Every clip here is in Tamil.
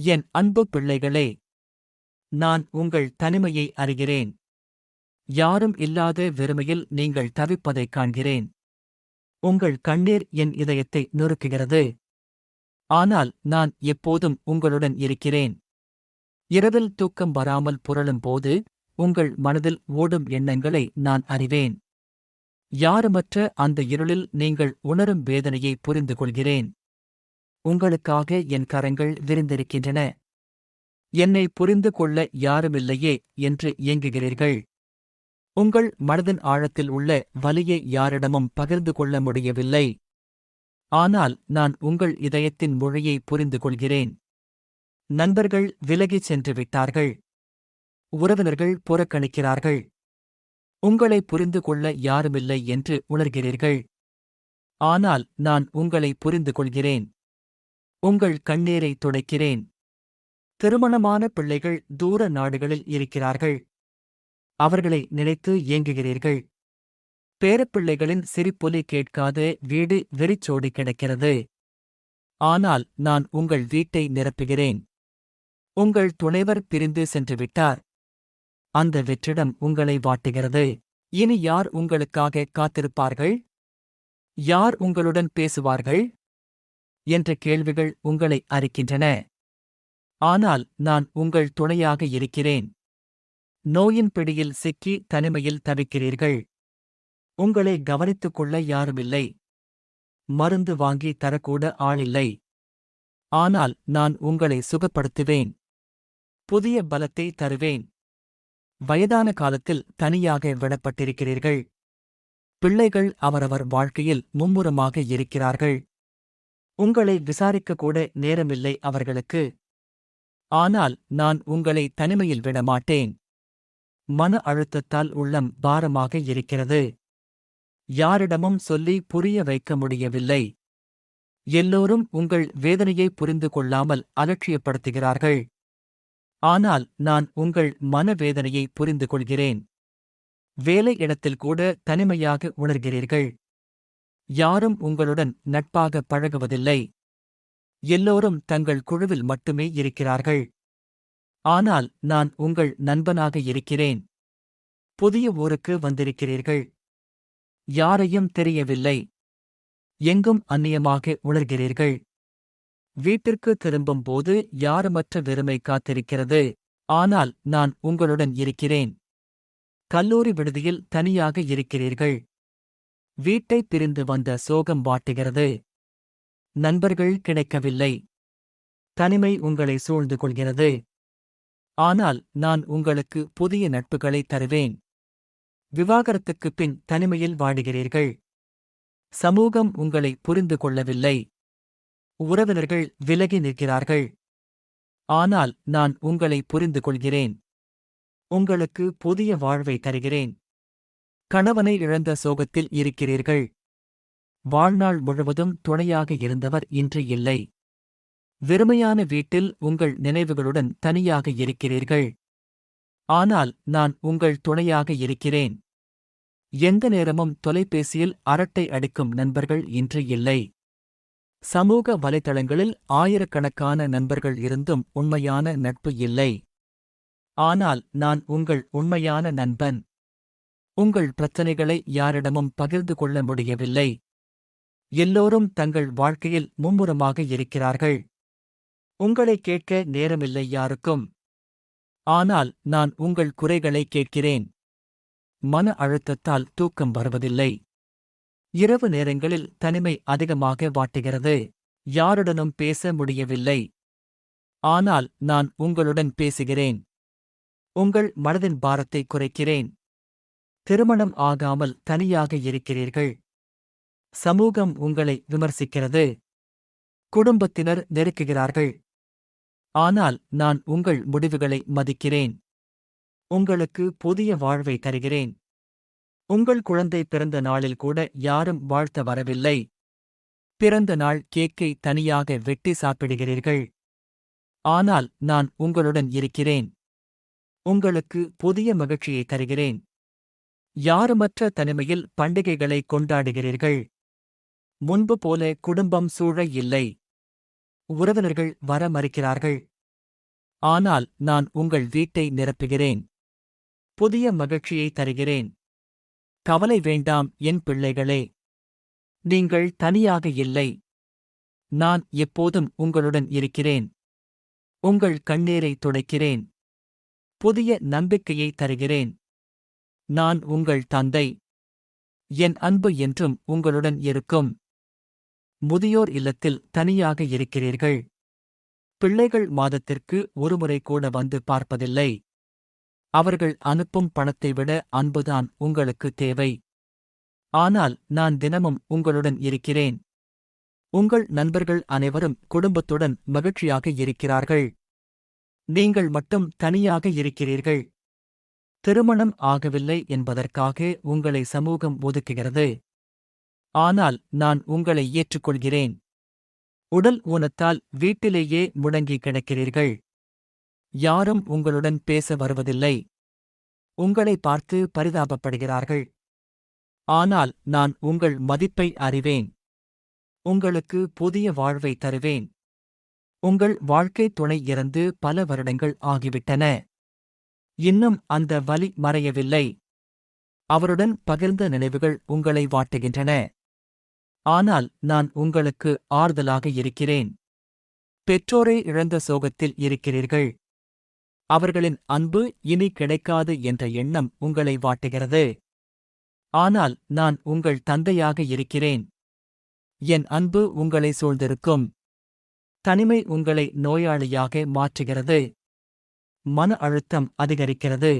என் அன்பு பிள்ளைகளே நான் உங்கள் தனிமையை அறிகிறேன். யாரும் இல்லாத வெறுமையில் நீங்கள் தவிப்பதைக் காண்கிறேன். உங்கள் கண்ணீர் என் இதயத்தை நொறுக்குகிறது. ஆனால் நான் எப்போதும் உங்களுடன் இருக்கிறேன். இரவில் தூக்கம் வராமல் புரளும் போது உங்கள் மனதில் ஓடும் எண்ணங்களை நான் அறிவேன். யாருமற்ற அந்த இருளில் நீங்கள் உணரும் வேதனையை புரிந்து கொள்கிறேன் உங்களுக்காக என் கரங்கள் விரிந்திருக்கின்றன. என்னை புரிந்து கொள்ள யாருமில்லையே என்று இயங்குகிறீர்கள் உங்கள் மனதின் ஆழத்தில் உள்ள வலியை யாரிடமும் பகிர்ந்து கொள்ள முடியவில்லை. ஆனால் நான் உங்கள் இதயத்தின் மொழியை புரிந்து கொள்கிறேன். நண்பர்கள் விலகிச் சென்று விட்டார்கள். உறவினர்கள் புறக்கணிக்கிறார்கள். உங்களை புரிந்து கொள்ள யாருமில்லை என்று உணர்கிறீர்கள். ஆனால் நான் உங்களை புரிந்து கொள்கிறேன். உங்கள் கண்ணீரை துடைக்கிறேன். திருமணமான பிள்ளைகள் தூர நாடுகளில் இருக்கிறார்கள். அவர்களை நினைத்து ஏங்குகிறீர்கள். பேரப்பிள்ளைகளின் சிரிப்பொலி கேட்காது வீடு வெறிச்சோடி கிடக்கிறது. ஆனால் நான் உங்கள் வீட்டை நிரப்புகிறேன். உங்கள் துணைவர் பிரிந்து சென்று விட்டார். அந்த வெற்றிடம் உங்களை வாட்டுகிறது. இனி யார் உங்களுக்காக காத்திருப்பார்கள்? யார் உங்களுடன் பேசுவார்கள்? என்ற கேள்விகள் உங்களை அறிக்கின்றன. ஆனால் நான் உங்கள் துணையாக இருக்கிறேன். நோயின் பிடியில் சிக்கி தனிமையில் தவிக்கிறீர்கள். உங்களை கவனித்துக் கொள்ள யாருமில்லை. மருந்து வாங்கி தரக்கூட ஆளில்லை. ஆனால் நான் உங்களை சுகப்படுத்துவேன். புதிய பலத்தை தருவேன். வயதான காலத்தில் தனியாக விடப்பட்டிருக்கிறீர்கள். பிள்ளைகள் அவரவர் வாழ்க்கையில் மும்முரமாக இருக்கிறார்கள். உங்களை விசாரிக்க கூட நேரமில்லை அவர்களுக்கு. ஆனால் நான் உங்களை தனிமையில் விடமாட்டேன். மன அழுத்தத்தால் உள்ளம் பாரமாக இருக்கிறது. யாரிடமும் சொல்லி புரிய வைக்க முடியவில்லை. எல்லோரும் உங்கள் வேதனையை புரிந்து கொள்ளாமல் அலட்சியப்படுத்துகிறார்கள். ஆனால் நான் உங்கள் மனவேதனையை புரிந்து கொள்கிறேன். வேலை இடத்தில் கூட தனிமையாக உணர்கிறீர்கள். யாரும் உங்களுடன் நட்பாக பழகுவதில்லை. எல்லோரும் தங்கள் குழுவில் மட்டுமே இருக்கிறார்கள். ஆனால் நான் உங்கள் நண்பனாக இருக்கிறேன். புதிய ஊருக்கு வந்திருக்கிறீர்கள். யாரையும் தெரியவில்லை. எங்கும் அந்நியமாக உணர்கிறீர்கள் வீட்டிற்கு திரும்பும்போது யாருமற்ற வெறுமை காத்திருக்கிறது. ஆனால் நான் உங்களுடன் இருக்கிறேன். கல்லூரி விடுதியில் தனியாக இருக்கிறீர்கள். வீட்டைப் பிரிந்து வந்த சோகம் வாட்டுகிறது. நண்பர்கள் கிடைக்கவில்லை. தனிமை உங்களை சூழ்ந்து கொள்கிறது. ஆனால் நான் உங்களுக்கு புதிய நட்புகளை தருவேன். விவாகரத்துக்குப் பின் தனிமையில் வாடுகிறீர்கள். சமூகம் உங்களை புரிந்து கொள்ளவில்லை. உறவினர்கள் விலகி நிற்கிறார்கள். ஆனால் நான் உங்களை புரிந்து கொள்கிறேன். உங்களுக்கு புதிய வாழ்வை தருகிறேன். கணவனை இழந்த சோகத்தில் இருக்கிறீர்கள். வாழ்நாள் முழுவதும் துணையாக இருந்தவர் இன்று இல்லை. வெறுமையான வீட்டில் உங்கள் நினைவுகளுடன் தனியாக இருக்கிறீர்கள். ஆனால் நான் உங்கள் துணையாக இருக்கிறேன். எந்த நேரமும் தொலைபேசியில் அரட்டை அடிக்கும் நண்பர்கள் இன்று இல்லை. சமூக வலைதளங்களில் ஆயிரக்கணக்கான நண்பர்கள் இருந்தும் உண்மையான நட்பு இல்லை. ஆனால் நான் உங்கள் உண்மையான நண்பன். உங்கள் பிரச்சனைகளை யாரிடமும் பகிர்ந்து கொள்ள முடியவில்லை. எல்லோரும் தங்கள் வாழ்க்கையில் மும்முரமாக இருக்கிறார்கள். உங்களை கேட்க நேரமில்லை யாருக்கும். ஆனால் நான் உங்கள் குறைகளை கேட்கிறேன். மன அழுத்தத்தால் தூக்கம் வருவதில்லை. இரவு நேரங்களில் தனிமை அதிகமாக வாட்டுகிறது. யாருடனும் பேச முடியவில்லை. ஆனால் நான் உங்களுடன் பேசுகிறேன். உங்கள் மனதின் பாரத்தை குறைக்கிறேன். திருமணம் ஆகாமல் தனியாக இருக்கிறீர்கள். சமூகம் உங்களை விமர்சிக்கிறது. குடும்பத்தினர் நெருக்குகிறார்கள். ஆனால் நான் உங்கள் முடிவுகளை மதிக்கிறேன். உங்களுக்கு புதிய வாழ்வை தருகிறேன். உங்கள் குழந்தை பிறந்த நாளில் கூட யாரும் வாழ்த்த வரவில்லை. பிறந்த நாள் கேக்கை தனியாக வெட்டி சாப்பிடுகிறீர்கள். ஆனால் நான் உங்களுடன் இருக்கிறேன். உங்களுக்கு புதிய மகிழ்ச்சியை தருகிறேன். யாருமற்ற தனிமையில் பண்டிகைகளை கொண்டாடுகிறீர்கள்? முன்பு போல குடும்பம் சூழ இல்லை. உறவினர்கள் வர மறுக்கிறார்கள். ஆனால் நான் உங்கள் வீட்டை நிரப்புகிறேன். புதிய மகிழ்ச்சியை தருகிறேன். கவலை வேண்டாம் என் பிள்ளைகளே. நீங்கள் தனியாக இல்லை. நான் எப்போதும் உங்களுடன் இருக்கிறேன். உங்கள் கண்ணீரை துடைக்கிறேன். புதிய நம்பிக்கையை தருகிறேன். நான் உங்கள் தந்தை. என் அன்பு என்றும் உங்களுடன் இருக்கும். முதியோர் இல்லத்தில் தனியாக இருக்கிறீர்கள். பிள்ளைகள் மாதத்திற்கு ஒருமுறை கூட வந்து பார்ப்பதில்லை. அவர்கள் அனுப்பும் பணத்தை விட அன்புதான் உங்களுக்கு தேவை. ஆனால் நான் தினமும் உங்களுடன் இருக்கிறேன். உங்கள் நண்பர்கள் அனைவரும் குடும்பத்துடன் மகிழ்ச்சியாக இருக்கிறார்கள். நீங்கள் மட்டும் தனியாக இருக்கிறீர்கள். திருமணம் ஆகவில்லை என்பதற்காக உங்களை சமூகம் ஒதுக்குகிறது. ஆனால் நான் உங்களை ஏற்றுக்கொள்கிறேன். உடல் ஊனத்தால் வீட்டிலேயே முடங்கி கிடக்கிறீர்கள். யாரும் உங்களுடன் பேச வருவதில்லை. உங்களை பார்த்து பரிதாபப்படுகிறார்கள். ஆனால் நான் உங்கள் மதிப்பை அறிவேன். உங்களுக்கு புதிய வாழ்வை தருவேன். உங்கள் வாழ்க்கை துணை இறந்து பல வருடங்கள் ஆகிவிட்டன. இன்னும் அந்த வலி மறையவில்லை. அவருடன் பகிர்ந்த நினைவுகள் உங்களை வாட்டுகின்றன. ஆனால் நான் உங்களுக்கு ஆறுதலாக இருக்கிறேன். பெற்றோரை இழந்த சோகத்தில் இருக்கிறீர்கள். அவர்களின் அன்பு இனி கிடைக்காது என்ற எண்ணம் உங்களை வாட்டுகிறது. ஆனால் நான் உங்கள் தந்தையாக இருக்கிறேன். என் அன்பு உங்களை சூழ்ந்திருக்கும். தனிமை உங்களை நோயாளியாக மாற்றுகிறது. மன அழுத்தம் அதிகரிக்கிறது.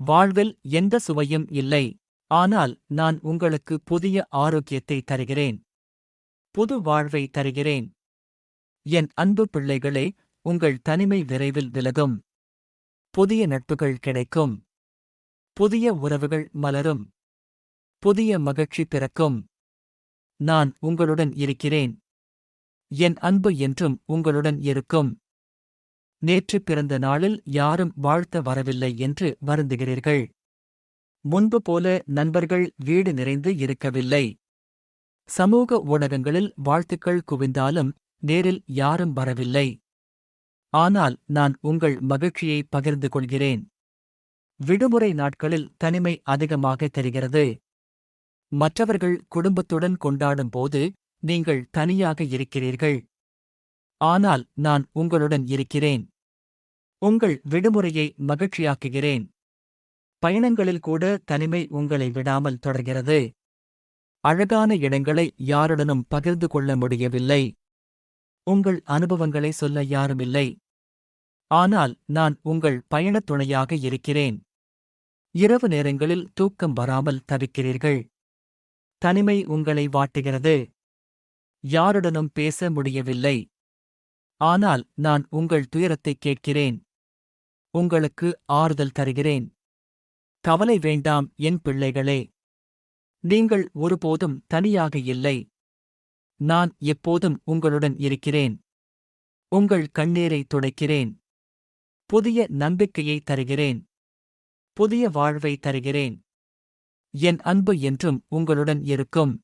வாழ்வில் எந்த சுவையும் இல்லை. ஆனால் நான் உங்களுக்கு புதிய ஆரோக்கியத்தை தருகிறேன். புது வாழ்வை தருகிறேன். என் அன்பு பிள்ளைகளே உங்கள் தனிமை விரைவில் விலகும். புதிய நட்புகள் கிடைக்கும். புதிய உறவுகள் மலரும். புதிய மகிழ்ச்சி பிறக்கும். நான் உங்களுடன் இருக்கிறேன். என் அன்பு என்றும் உங்களுடன் இருக்கும். நேற்று பிறந்த நாளில் யாரும் வாழ்த்த வரவில்லை என்று வருந்துகிறீர்கள். முன்பு போல நண்பர்கள் வீடு நிறைந்து இருக்கவில்லை. சமூக ஊடகங்களில் வாழ்த்துக்கள் குவிந்தாலும் நேரில் யாரும் வரவில்லை. ஆனால் நான் உங்கள் மகிழ்ச்சியை பகிர்ந்து கொள்கிறேன். விடுமுறை நாட்களில் தனிமை அதிகமாக தெரிகிறது. மற்றவர்கள் குடும்பத்துடன் கொண்டாடும் போது நீங்கள் தனியாக இருக்கிறீர்கள். ஆனால் நான் உங்களுடன் இருக்கிறேன். உங்கள் விடுமுறையை மகிழ்ச்சியாக்குகிறேன். பயணங்களில் கூட தனிமை உங்களை விடாமல் தொடர்கிறது. அழகான இடங்களை யாருடனும் பகிர்ந்து கொள்ள முடியவில்லை. உங்கள் அனுபவங்களை சொல்ல யாருமில்லை ஆனால் நான் உங்கள் பயணத் துணையாக இருக்கிறேன். இரவு நேரங்களில் தூக்கம் வராமல் தவிக்கிறீர்கள். தனிமை உங்களை வாட்டுகிறது. யாருடனும் பேச முடியவில்லை. ஆனால் நான் உங்கள் துயரத்தைக் கேட்கிறேன். உங்களுக்கு ஆறுதல் தருகிறேன். கவலை வேண்டாம் என் பிள்ளைகளே. நீங்கள் ஒருபோதும் தனியாக இல்லை. நான் எப்போதும் உங்களுடன் இருக்கிறேன். உங்கள் கண்ணீரை துடைக்கிறேன். புதிய நம்பிக்கையை தருகிறேன். புதிய வாழ்வை தருகிறேன். என் அன்பு என்றும் உங்களுடன் இருக்கும்.